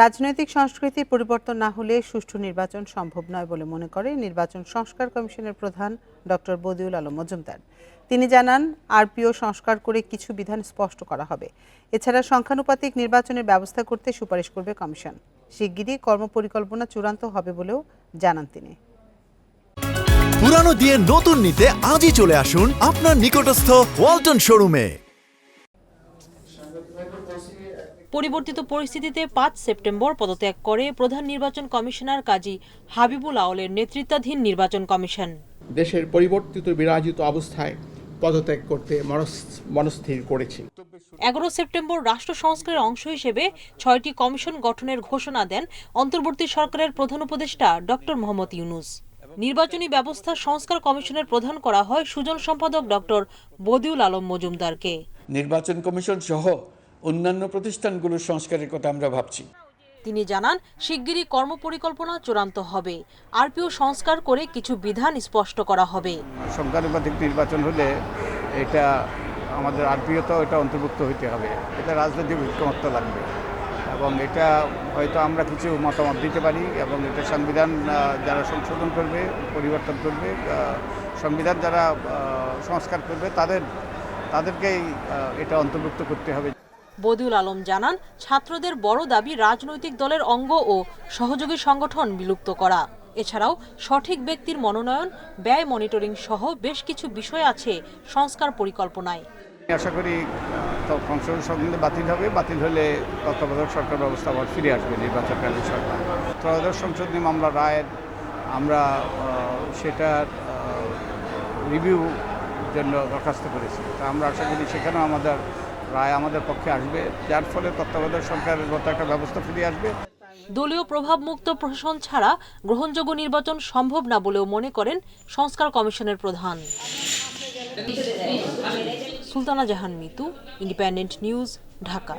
রাজনৈতিক সংস্কৃতির পরিবর্তন না হলে সুষ্ঠু নির্বাচন সম্ভব নয় বলে মনে করে নির্বাচন সংস্কার কমিশনের প্রধান ডক্টর বদিউল আলম মজুমদার। তিনি জানান, আরপিও সংস্কার করে কিছু বিধান স্পষ্ট করা হবে। এছাড়া সংখ্যানুপাতিক নির্বাচনের ব্যবস্থা করতে সুপারিশ করবে কমিশন। শিগগিরই কর্মপরিকল্পনা চূড়ান্ত হবে বলেও জানান তিনি। পুরানো দিয়ে নতুন নিতে আজই চলে আসুন আপনার নিকটস্থ ওয়ালটন শোরুমে। পরিবর্তিত পরিস্থিতিতে পাঁচ সেপ্টেম্বর পদত্যাগ করে প্রধান নির্বাচন কমিশনার কাজী হাবিবুল আওলের নেতৃত্বাধীন নির্বাচন কমিশন। দেশের পরিবর্তিত বিরাজিত অবস্থায় পদত্যাগ করতে মনস্থির করেছি। এগারো সেপ্টেম্বর রাষ্ট্র সংস্কারের অংশ হিসেবে ছয়টি কমিশন গঠনের ঘোষণা দেন অন্তর্বর্তী সরকারের প্রধান উপদেষ্টা ডক্টর মোহাম্মদ ইউনুস। নির্বাচনী ব্যবস্থা সংস্কার কমিশনের প্রধান করা হয় সুজন সম্পাদক ডক্টর বদিউল আলম মজুমদারকে। নির্বাচন কমিশন সহ অন্যান্য প্রতিষ্ঠানগুলোর সংস্কারের কথা আমরা ভাবছি। তিনি জানান শিগগিরই কর্মপরিকল্পনা চূড়ান্ত হবে। আরপিও সংস্কার করে কিছু বিধান স্পষ্ট করা হবে। সংখ্যানুপাতিক নির্বাচন হলে এটা আমাদের আরপিওতেও এটা অন্তর্ভুক্ত হইতে হবে। এটা রাজনৈতিক ঐক্যমত্য লাগবে। এবং এটা হয়তো আমরা কিছু মতামত দিতে পারি এবং এটা সংবিধান যারা সংশোধন করবে পরিবর্তন করবে সংবিধান যারা সংস্কার করবে তাদের তাদেরকেই এটা অন্তর্ভুক্ত করতে হবে। বদিউল আলম জানান, ছাত্রদের বড় দাবি রাজনৈতিক দলের অঙ্গ ও সহযোগী সংগঠন বিলুপ্ত করা। এছাড়াও সঠিক ব্যক্তির মনোনয়ন, ব্যয় মনিটরিং সহ বেশ কিছু বিষয় আছে সংস্কার পরিকল্পনায়। আশা করি সংসদ বাতিল হবে। বাতিল হলে তত্ত্বাবধায়ক সরকার ব্যবস্থা আবার ফিরে আসবে নির্বাচনকালীন সরকার। ত্রয়োদশ সংসদীয় মামলা রায়ের আমরা সেটার রিভিউ জন্য দরখাস্ত করেছি। তা আমরা আশা করি সেখানেও আমাদের রায় আমাদের পক্ষে আসবে। যার ফলে তত্ত্বাবধায়ক সরকারের মতো একটা ব্যবস্থা ফিরে আসবে। দলীয় প্রভাবমুক্ত প্রশাসন ছাড়া গ্রহণযোগ্য নির্বাচন সম্ভব না বলেও মনে করেন সংস্কার কমিশনের প্রধান। Sultana Jahan Mitu, independent news, Dhaka.